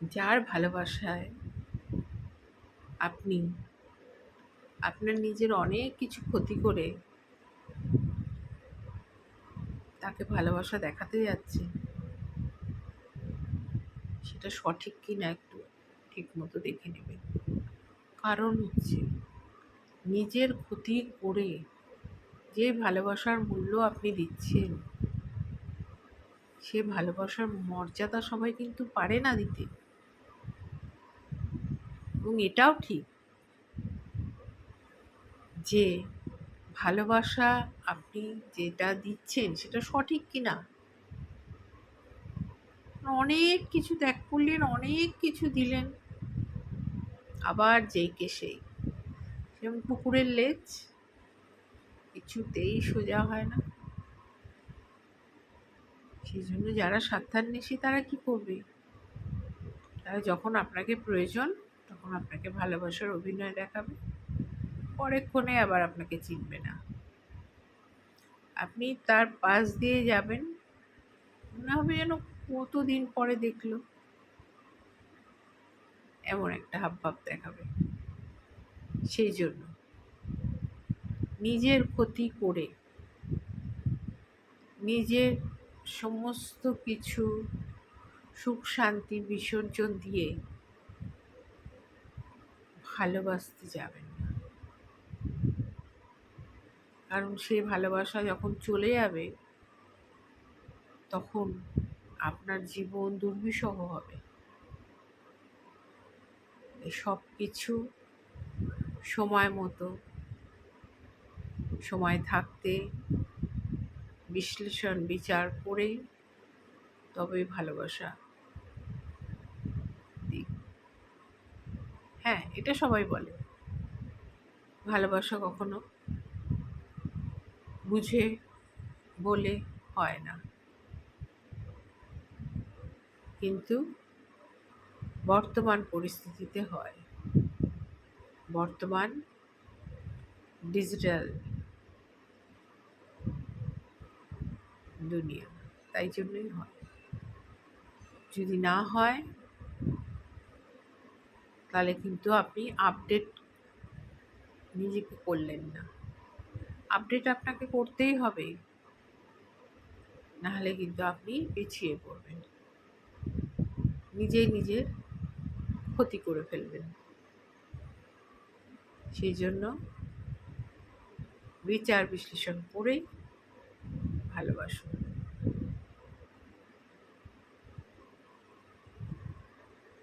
যার ভালোবাসায় আপনি আপনার নিজের অনেক কিছু ক্ষতি করে তাকে ভালোবাসা দেখাতে যাচ্ছে সেটা সঠিক কি না একটু ঠিক মতো দেখে নেবেন। কারণ হচ্ছে নিজের ক্ষতি করে যে ভালোবাসার মূল্য আপনি দিচ্ছেন, সে ভালোবাসার মর্যাদা সবাই কিন্তু পারে না দিতে। এবং এটাও ঠিক যে ভালোবাসা আপনি যেটা দিচ্ছেন সেটা সঠিক কি না অনেক কিছু ত্যাগ করলেন, অনেক কিছু দিলেন। আবার যেই কে সেই যেমন পুকুরের লেজ, কিছুতেই সোজা হয় না। সেই জন্য যারা সাবধান স্বার্থান্বেষী তারা কি করবে? তারা যখন আপনাকে প্রয়োজন তখন আপনাকে ভালোবাসার অভিনয় দেখাবে। পরেক্ষণে আবার আপনাকে চিনবে না। আপনি তার পাশ দিয়ে যাবেন। মনে হবে যেন কতদিন পরে দেখল। এমন একটা হাবভাব দেখাবে। সেই জন্য নিজের ক্ষতি করে নিজের সমস্ত কিছু সুখ শান্তি বিসর্জন দিয়ে ভালোবাসতে যাবেন না। কারণ সে ভালোবাসা যখন চলে যাবে, তখন আপনার জীবন দুর্বিষহ হবে। সব কিছু সময় মতো, সময় থাকতে বিশ্লেষণ, বিচার করে তবে ভালোবাসা হ্যাঁ এটা সবাই বলে। ভালোবাসা কখনো বুঝে, বলে হয় না। কিন্তু বর্তমান পরিস্থিতিতে হয়। বর্তমান ডিজিটাল দুনিয়া, তাই জন্যই হয়। যদি না হয় তাহলে কিন্তু আপনি আপডেট নিজেকে করলেন না। আপডেট আপনাকে করতেই হবে। নাহলে কিন্তু আপনি পিছিয়ে পড়বেন। নিজেই নিজের ক্ষতি করে ফেলবেন। সেই জন্য বিচার বিশ্লেষণ করেই ভালোবাসুন।